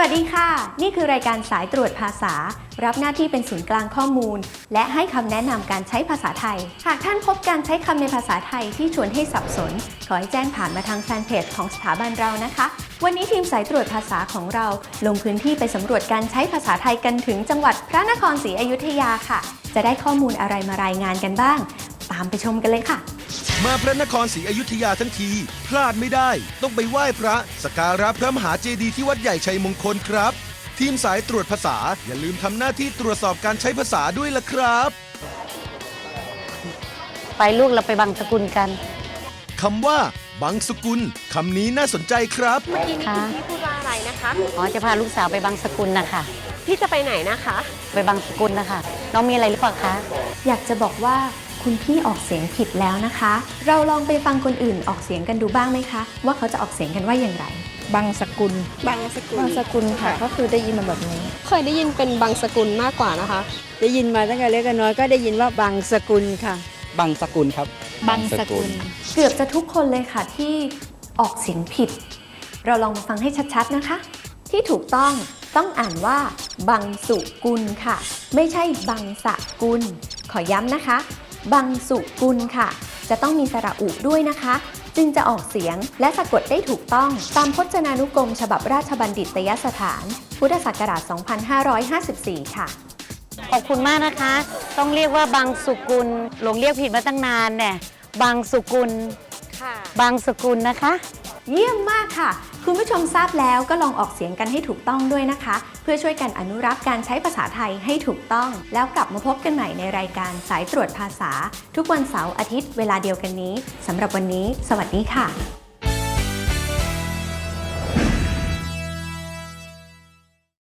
วัสดีค่ะ นี่คือรายการสายตรวจภาษา รับหน้าที่เป็นศูนย์กลางข้อมูล และให้คำแนะนำการใช้ภาษาไทย หากท่านพบการใช้คำในภาษาไทยที่ชวนให้สับสน ขอให้แจ้งผ่านมาทางแฟนเพจของสถาบันเรานะคะ วันนี้ทีมสายตรวจภาษาของเรา ลงพื้นที่ไปสำรวจการใช้ภาษาไทยกันถึงจังหวัดพระนครศรีอยุธยาค่ะ จะได้ข้อมูลอะไรมารายงานกันบ้าง ตามไปชมกันเลยค่ะ มาพระนครศรีอยุธยาทั้งที พลาดไม่ได้ ต้องไปไหว้พระสกการะพระมหาเจดีย์ที่วัดใหญ่ชัยมงคลครับ ทีมสายตรวจภาษาอย่าลืมทำหน้าที่ตรวจสอบการใช้ภาษาด้วยล่ะครับ ไปลูกเราไปบางสกุลกันคำว่าบังสกุลคำนี้น่าสนใจครับ เมื่อกี้นี้ค่ะคุณพี่พูดว่าอะไรนะคะ อ๋อจะพาลูกสาวไปบางสกุลนะคะพี่จะไปไหนนะคะ ไปบางสกุลนะคะน้องมีอะไรหรือเปล่าคะอยากจะบอกว่า คุณพี่ออกเสียงผิดแล้วนะคะ เราลองไปฟังคนอื่นออกเสียงกันดูบ้างไหมคะ ว่าเขาจะออกเสียงกันว่าอย่างไร บางสกุล บางสกุลบางสกุลค่ะ ก็คือได้ยินมาแบบนี้ เคยได้ยินเป็นบางสกุลมากกว่านะคะ ได้ยินมาตั้งแต่เล็กน้อยก็ได้ยินว่าบางสกุลค่ะ บางสกุลครับ บางสกุล เกือบจะทุกคนเลยค่ะที่ออกเสียงผิด เราลองมาฟังให้ชัดๆนะคะ ที่ถูกต้องต้องอ่านว่าบังสุกุลค่ะ ไม่ใช่บังสกุล ขอย้ำนะคะ บังสุกุลค่ะ จะต้องมีสระอุด้วยนะคะ จึงจะออกเสียงและสะกดได้ถูกต้องตามพจนานุกรม ฉบับราชบัณฑิตยสถาน พุทธศักราช 2554 ค่ะ ขอบคุณมากนะคะ ต้องเรียกว่าบางสุกุลหลงเรียกผิดมาตั้งนานเนี่ยบางสุกุลค่ะบางสกุลนะคะ เยี่ยมมากค่ะ คุณผู้ชมทราบแล้วก็ลองออกเสียงกันให้ถูกต้องด้วยนะคะ เพื่อช่วยกันอนุรักษ์การใช้ภาษาไทยให้ถูกต้อง แล้วกลับมาพบกันใหม่ในรายการสายตรวจภาษา ทุกวันเสาร์อาทิตย์เวลาเดียวกันนี้สำหรับวันนี้ สวัสดีค่ะ